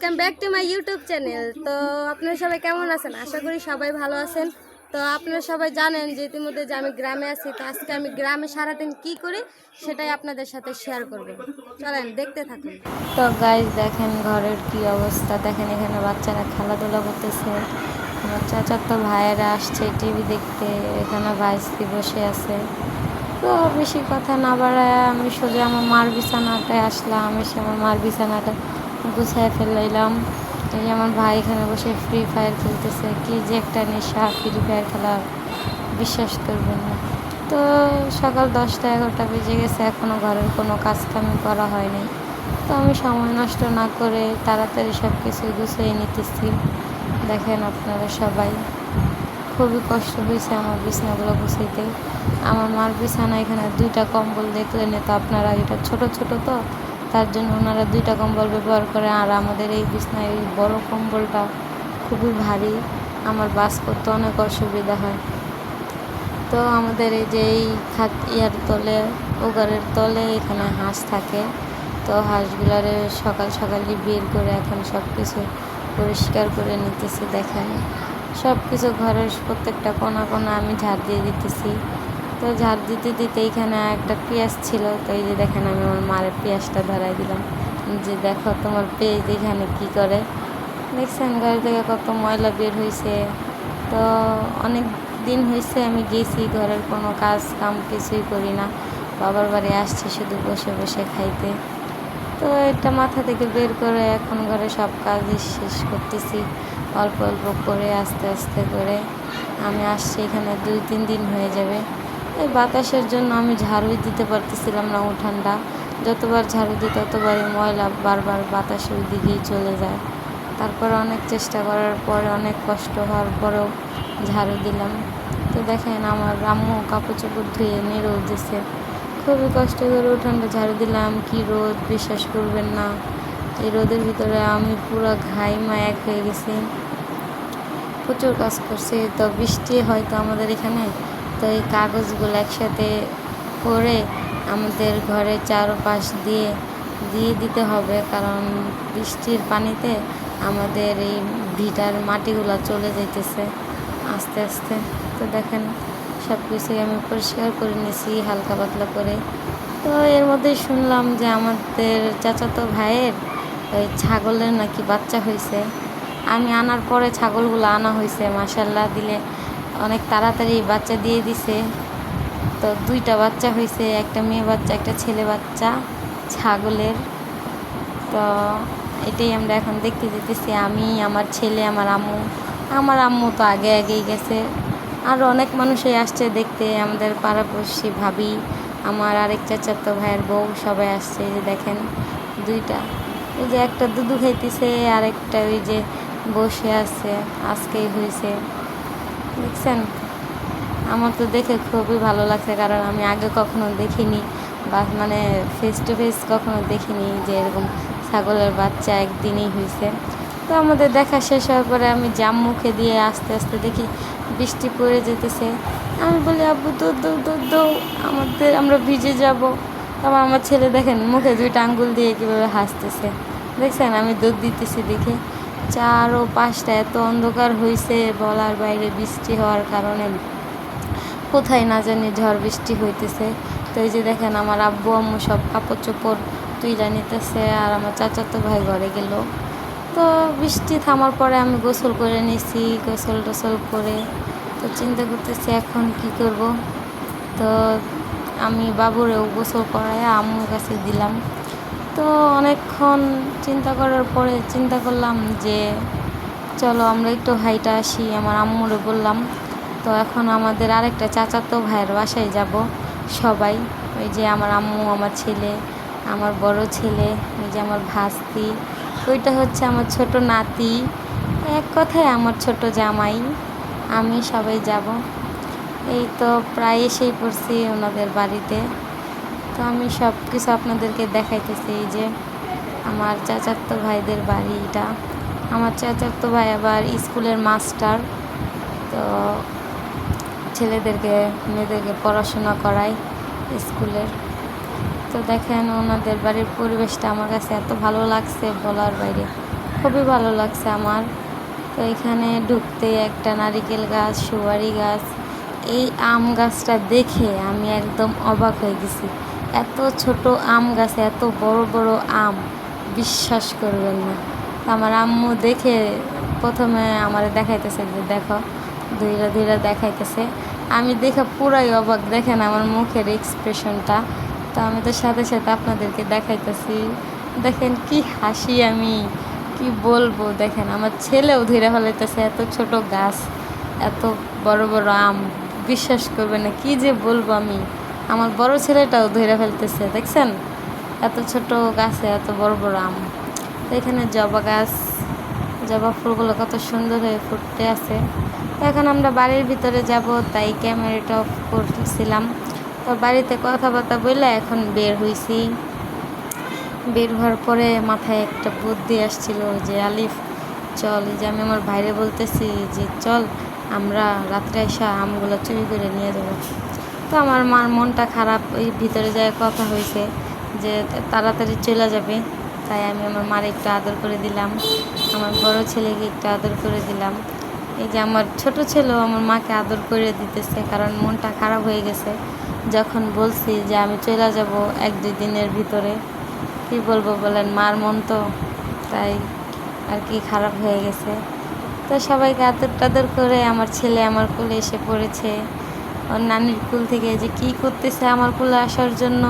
Welcome back to my YouTube channel তো আপনারা সবাই কেমন আছেন? আশা করি সবাই ভালো আছেন। তো আপনারা সবাই জানেন যে ইতিমধ্যে যে আমি গ্রামে আছি, তো আজকে আমি গ্রামে সারাদিন কি করি সেটাই আপনাদের সাথে শেয়ার করব। চলেন, দেখতে থাকুন। তো গাইজ দেখেন ঘরের কি অবস্থা। দেখেন এখানে বাচ্চারা খেলাধুলা করতেছে। আমার চাচার তো ভাইয়েরা আসছে টিভি দেখতে। এখানে ভাইস্তি বসে আছে। তো বেশি কথা না বাড়ায়, আমি সোজা আমার মার বিছানাটায় আসলাম। এসে আমার মার বিছানাটা গুছায় ফেলাইলাম। এই যে আমার ভাই এখানে বসে ফ্রি ফায়ার খেলতেছে। কি যে একটা নেশা ফ্রি ফায়ার খেলা বিশ্বাস করবেন না। তো সকাল দশটা এগারোটা বেজে গেছে এখনও ঘরের কোনো কাজ কামি করা হয়নি। তো আমি সময় নষ্ট না করে তাড়াতাড়ি সব কিছু গুছিয়ে নিতেছি। দেখেন আপনারা সবাই। খুবই কষ্ট হয়েছে আমার বিছানাগুলো গুছাইতে। আমার মার বিছানা এখানে দুইটা কম্বল দেখলেন তো আপনারা, এটা ছোট ছোট তো। তার জন্য ওনারা দুইটা কম্বল ব্যবহার করে। আর আমাদের এই বিছনায় এই বড় কম্বলটা খুবই ভারী। আমার বাস করতে অনেক অসুবিধা হয়। তো আমাদের এই যে এই খাত ইয়ার তলে ওগারের তলে এখানে হাঁস থাকে। তো হাঁসগুলারে সকাল সকালই বের করে এখন সব কিছু পরিষ্কার করে নিতেছি দেখেন সব কিছু ঘরের প্রত্যেকটা কোনা কোনা আমি ঝাড় দিয়ে দিতেছি। তো ঝাড় দিতে দিতে এইখানে একটা পেঁয়াজ ছিল, তো এই যে দেখেন আমি আমার মারের পেঁয়াজটা ধরাই দিলাম। যে দেখো তোমার পেঁয়াজ এখানে কি করে? দেখছেন ঘর থেকে কত ময়লা বের হয়েছে তো অনেক দিন হয়েছে আমি গেছি, ঘরের কোনো কাজ কাম কিছুই করি না। বাবার বাড়ি আসছি শুধু বসে বসে খাইতে। তো এটা মাথা থেকে বের করে এখন ঘরে সব কাজই শেষ করতেছি। অল্প অল্প করে, আস্তে আস্তে করে। আমি আসছি এখানে দুই তিন দিন হয়ে যাবে। এই বাতাসের জন্য আমি ঝাড়ুই দিতে পারতেছিলাম না উঠানটা। যতবার ঝাড়ু দিই, ততবারই ময়লা বারবার বাতাসে ওই দিকেই চলে যায়। তারপরে অনেক চেষ্টা করার পরে অনেক কষ্ট হওয়ার পরেও ঝাড়ু দিলাম। তো দেখেন আমার আম্মু কাপড় চোপড় ধুয়ে নেড়েও দিছে খুবই কষ্ট করে উঠানটা ঝাড়ু দিলাম, কি রোদ, বিশ্বাস করবেন না। এই রোদের ভিতরে আমি পুরো ঘাইমা এক হয়ে গেছি। প্রচুর কাজ করছি, তো বৃষ্টি হয়তো আমাদের এখানে। তো এই কাগজগুলো একসাথে করে আমাদের ঘরের চারপাশ দিয়ে দিয়ে দিতে হবে। কারণ বৃষ্টির পানিতে আমাদের এই ভিটার মাটিগুলো চলে যাইতেছে আস্তে আস্তে। তো দেখেন সব কিছুই আমি পরিষ্কার করে নিয়েছি হালকা পাতলা করে। তো এর মধ্যেই শুনলাম যে আমাদের চাচাতো ভাইয়ের ওই ছাগলের নাকি বাচ্চা হয়েছে আমি আনার পরে ছাগলগুলো আনা হয়েছে মাসাল্লাহ দিলে অনেক তাড়াতাড়ি বাচ্চা দিয়ে দিছে। তো দুইটা বাচ্চা হয়েছে একটা মেয়ে বাচ্চা, একটা ছেলে বাচ্চা, ছাগলের। তো এটাই আমরা এখন দেখতে যেতেছি, আমি, আমার ছেলে, আমার আম্মু। আমার আম্মু তো আগে আগেই গেছে। আর অনেক মানুষই আসছে দেখতে, আমাদের পাড়াপড়শি ভাবি, আমার আরেক চাচাতো ভাইয়ের বউ সবাই আসছে যে দেখেন, দুইটা। ওই যে একটা দুধু খাইতেছে আর একটা ওই যে বসে আছে, আজকেই হয়েছে দেখছেন? আমার তো দেখে খুবই ভালো লাগছে, কারণ আমি আগে কখনো দেখিনি বা মানে ফেস টু ফেস কখনো দেখিনি যে এরকম ছাগলের বাচ্চা একদিনই হয়েছে। তো আমাদের দেখা শেষ হওয়ার পরে আমি জাম মুখে দিয়ে আস্তে আস্তে দেখি বৃষ্টি পড়ে যেতেছে। আমি বলি, আব্বু দৌ দৌ দৌ দৌ আমাদের, আমরা ভিজে যাব। তারপর আমার ছেলে দেখেন মুখে দুইটা আঙ্গুল দিয়ে কীভাবে হাসতেছে। দেখছেন, আমি দুধ দিতেছি দেখে। চার পাঁচটা এত অন্ধকার হয়েছে বলার বাইরে বৃষ্টি হওয়ার কারণে কোথায় না জানি ঝড় বৃষ্টি হইতেছে। তো এই যে দেখেন, আমার আব্বু আম্মু সব কাপড় চোপড় তুইলা নিতেছে আর আমার চাচাতো ভাই ঘরে গেল। তো বৃষ্টি থামার পরে আমি গোসল করে নিছি গোসল টোসল করে। তো চিন্তা করতেছি এখন কি করব? তো আমি বাবুরেও গোসল করায় আম্মুর কাছে দিলাম। তো অনেকক্ষণ চিন্তা করার পরে চিন্তা করলাম যে, চলো আমরা একটু হাইটা আসি, আমার আম্মুরে বললাম। তো এখন আমাদের আরেকটা চাচাতো ভাইয়ের বাসায় যাব, সবাই। ওই যে আমার আম্মু, আমার ছেলে, আমার বড় ছেলে, ওই যে আমার ভাস্তি। ওইটা হচ্ছে আমার ছোট নাতি। এক কথায় আমার ছোট জামাই। আমি সবাই যাব। এই তো প্রায় এসেই পড়ছি ওনাদের বাড়িতে। তো আমি সব কিছু আপনাদেরকে দেখাইতেছি, এই যে আমার চাচাতো ভাইদের বাড়ি এটা। আমার চাচাতো ভাই আবার স্কুলের মাস্টার, তো ছেলেদেরকে, মেয়েদেরকে পড়াশোনা করায় স্কুলের। তো দেখেন ওনাদের বাড়ির পরিবেশটা আমার কাছে এত ভালো লাগছে বলার বাইরে, খুবই ভালো লাগছে আমার। তো এখানে ঢুকতে একটা নারিকেল গাছ, সুপারি গাছ, এই আম গাছটা দেখে আমি একদম অবাক হয়ে গেছি। এত ছোট আম গাছে, এত বড় বড় আম, বিশ্বাস করবেন না। আমার আম্মু দেখে প্রথমে আমার দেখাইতেছে যে, দেখো ধীরে ধীরে দেখাইতেছে। আমি দেখে পুরাই অবাক, দেখেন আমার মুখের এক্সপ্রেশনটা তো আমি তো সাথে সাথে আপনাদেরকে দেখাইতেছি। দেখেন কি হাসি আমি, কি বলব, দেখেন আমার ছেলেও ধীরে ফেলাইতেছে, এত ছোট গাছ, এত বড় বড় আম, বিশ্বাস করবে না, কি যে বলব আমি। আমার বড় ছেলেটাও ধরে ফেলতেছে, দেখছেন? এত ছোট গাছে, এত বড় বড় আম। এখানে জবা গাছ, জবা ফুলগুলো কত সুন্দর হয়ে ফুটতে আছে। এখন আমরা বাড়ির ভিতরে যাব, তাই ক্যামেরাটা অফ করছিলাম। তো বাড়িতে কথাবার্তা বললে এখন বের হয়েছি বের হওয়ার পরে মাথায় একটা বুদ্ধি আসছিল যে, আলিফ, চল যে আমি আমার ভাইরে বলতেছি যে, চল, আমরা রাত্রে এসে আমগুলো চুরি করে নিয়ে যাব। তো আমার মার মনটা খারাপ, ওই ভিতরে যায় কথা হয়েছে যে তাড়াতাড়ি চলে যাবে। তাই আমি আমার মার একটু আদর করে দিলাম, আমার বড় ছেলেকে একটু আদর করে দিলাম। এই যে আমার ছোট ছেলেও আমার মাকে আদর করে দিতেছে, কারণ মনটা খারাপ হয়ে গেছে। যখন বলছি যে আমি চলে যাব এক দুই দিনের ভিতরে, কি বলব বলেন, মার মন তো তাই আর কি খারাপ হয়ে গেছে। তো সবাইকে আদর টাদর করে আমার ছেলে আমার কুলে এসে পড়েছে। ওর নানির কুল থেকে যে কি করতেছে আমার কুলে আসার জন্য,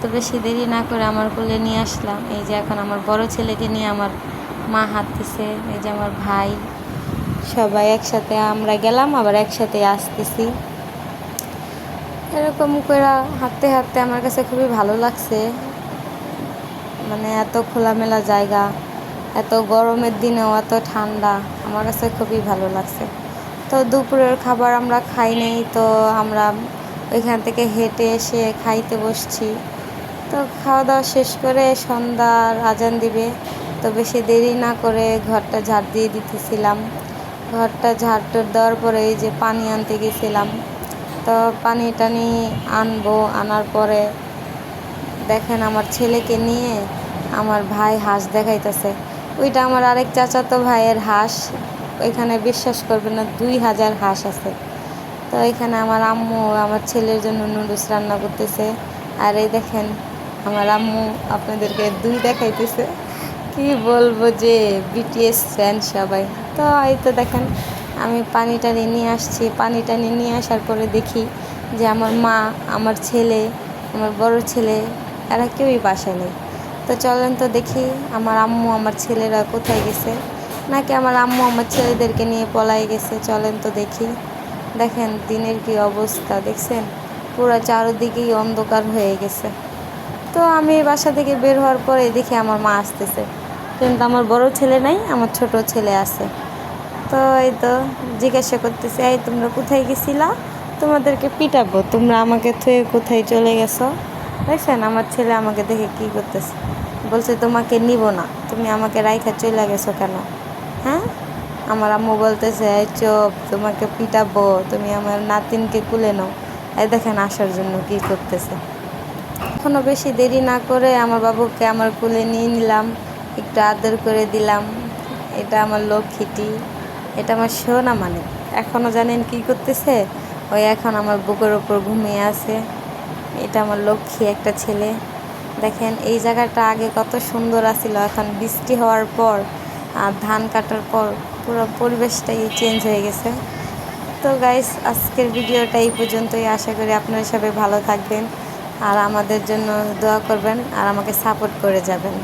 তো বেশি দেরি না করে আমার কুলে নিয়ে আসলাম। এই যে এখন আমার বড় ছেলেকে নিয়ে আমার মা হাঁটতেছে, এই যে আমার ভাই। সবাই একসাথে আমরা গেলাম, আবার একসাথে আসতেছি। এরকম করে হাঁটতে হাঁটতে আমার কাছে খুবই ভালো লাগছে। মানে এত খোলামেলা জায়গা, এত গরমের দিনেও এত ঠান্ডা, আমার কাছে খুবই ভালো লাগছে। তো দুপুরের খাবার আমরা খাই নেই, তো আমরা ওইখান থেকে হেঁটে এসে খাইতে বসছি। তো খাওয়া দাওয়া শেষ করে সন্ধ্যার আজান দিবে, তো বেশি দেরি না করে ঘরটা ঝাড় দিয়ে দিতেছিলাম। ঘরটা ঝাড় দেওয়ার পরে এই যে পানি আনতে গেছিলাম। তো পানি টানি আনব, আনার পরে দেখেন আমার ছেলেকে নিয়ে আমার ভাই হাঁস দেখাইতেছে। ওইটা আমার আরেক চাচাতো ভাইয়ের হাঁস। ওইখানে বিশ্বাস করবে না, দুই হাজার হাঁস আছে। তো এখানে আমার আম্মু, আমার ছেলের জন্য নুডলস রান্না করতেছে। আর এই দেখেন, আমার আম্মু আপনাদেরকে দুই দেখাইতেছে। কি বলব যে বিটিএস ফ্যান সবাই। তো এই তো দেখেন, আমি পানি টানি নিয়ে আসছি। পানি টানি নিয়ে আসার পরে দেখি যে আমার মা, আমার ছেলে, আমার বড় ছেলে, এরা কেউই বাসায় নেই। তো চলেন তো দেখি, আমার আম্মু, আমার ছেলেরা কোথায় গেছে। নাকি আমার আম্মু আমার ছেলেদেরকে নিয়ে পলাই গেছে? চলেন তো দেখি। দেখেন, দিনের কি অবস্থা, দেখছেন? পুরো চারোদিকেই অন্ধকার হয়ে গেছে। তো আমি বাসা থেকে বের হওয়ার পরে দেখি আমার মা আসতেছে। কিন্তু আমার বড় ছেলে নাই, আমার ছোট ছেলে আছে। তো এই তো জিজ্ঞাসা করতেছে, এই তোমরা কোথায় গেছিলা? তোমাদেরকে পিটাবো, তোমরা আমাকে থুয়ে কোথায় চলে গেছো? দেখছেন, আমার ছেলে আমাকে দেখে কি করতেছে? বলছে, তোমাকে নিব না, তুমি আমাকে রাইখা চলে গেছো কেন? হ্যাঁ? আমার আম্মু বলতেছে চোপ, তোমাকে পিটাবো, তুমি আমার নাতিনকে কুলে নাও। এই দেখেন আসার জন্য কি করতেছে। এখনও বেশি দেরি না করে আমার বাবুকে আমার কুলে নিয়ে নিলাম, একটু আদর করে দিলাম। এটা আমার লক্ষ্মীটি, এটা আমার সোনা মানে এখনও জানেন কি করতেছে? ওই এখন আমার বুকের ওপর ঘুমিয়ে আছে। এটা আমার লক্ষ্মী একটা ছেলে। দেখেন এই জায়গাটা আগে কত সুন্দর আছিল, এখন বৃষ্টি হওয়ার পর আর ধান কাটার পর পুরো পরিবেশটাই চেঞ্জ হয়ে গেছে। তো গাইস আজকের ভিডিওটা এই পর্যন্তই। আশা করি আপনারা সবাই ভালো থাকবেন আর আমাদের জন্য দোয়া করবেন আর আমাকে সাপোর্ট করে যাবেন।